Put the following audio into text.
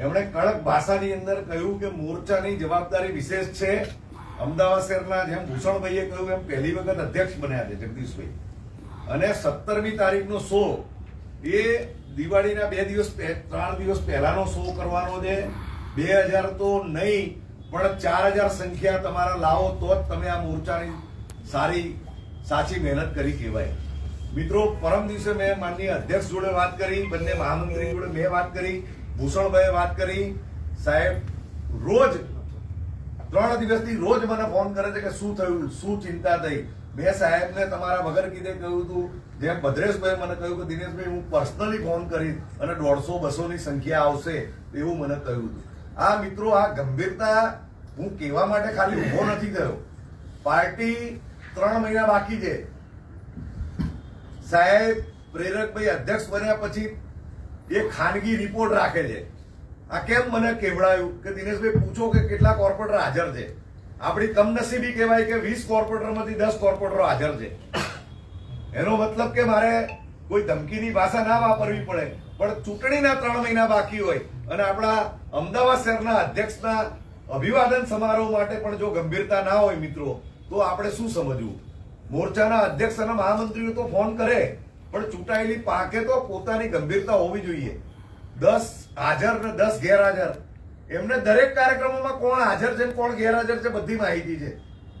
એમણે કડક ભાષાની અંદર કહ્યું કે મોરચાની જવાબદારી વિશેષ છે. અમદાવાદ શહેરના જેમ ભૂષણભાઈએ કહ્યું, એમ પહેલી વખત અધ્યક્ષ બન્યા છે જગદીશભાઈ. અને સત્તરમી તારીખનો શો, એ દિવાળીના બે દિવસ ત્રણ દિવસ પહેલાનો શો કરવાનો છે. બે હજાર તો નહીં, પણ ચાર હજાર સંખ્યા તમારા લાવો તો જ તમે આ મોરચાની સારી, સાચી મહેનત કરી કહેવાય. મિત્રો, પરમ દિવસે મેં માનનીય અધ્યક્ષ જોડે વાત કરી, બંને મહામંત્રી જોડે મેં વાત કરી. ભૂષણભાઈએ વાત કરી. સાહેબ, રોજ ત્રણ દિવસથી રોજ મને ફોન કરે છે કે શું થયું, શું ચિંતા થઈ? મેં સાહેબને તમારા વગર કીધે કહ્યું હતું. જેમ ભદ્રેશભાઈ મને કહ્યું કે, દિનેશભાઈ, હું પર્સનલી ફોન કરીશ અને દોઢસો, બસોની સંખ્યા આવશે. એવું મને કહ્યું હતું. આ મિત્રો, આ ગંભીરતા હું કહેવા માટે ખાલી ઊભો નથી થયો. પાર્ટી ત્રણ મહિના બાકી છે. સાહેબ, પ્રેરકભાઈ અધ્યક્ષ બન્યા પછી એ ખાનગી રિપોર્ટ રાખે છે. આ કેમ મને કેવડાયું કે દિનેશભાઈ પૂછો કે કેટલા કોર્પોરેટર હાજર છે. આપણી કમનસીબી કહેવાય કે વીસ કોર્પોરેટરમાંથી દસ કોર્પોરેટરો હાજર છે. એનો મતલબ કે મારે કોઈ ધમકીની ભાષા ના વાપરવી પડે, પણ ચૂંટણીના ત્રણ મહિના બાકી હોય અને આપણા અમદાવાદ શહેરના અધ્યક્ષના અભિવાદન સમારોહ માટે પણ જો ગંભીરતા ના હોય મિત્રો, તો આપણે શું સમજવું? મોરચાના અધ્યક્ષ અને મહામંત્રીઓ તો ફોન કરે. પણ ચૂંટાયેલી પાંખે તો પોતાની ગંભીરતા હોવી જોઈએ. દસ હાજર ને દસ ગેરહાજર. એમને દરેક કાર્યક્રમોમાં કોણ હાજર છે કોણ ગેરહાજર છે બધી માહિતી છે.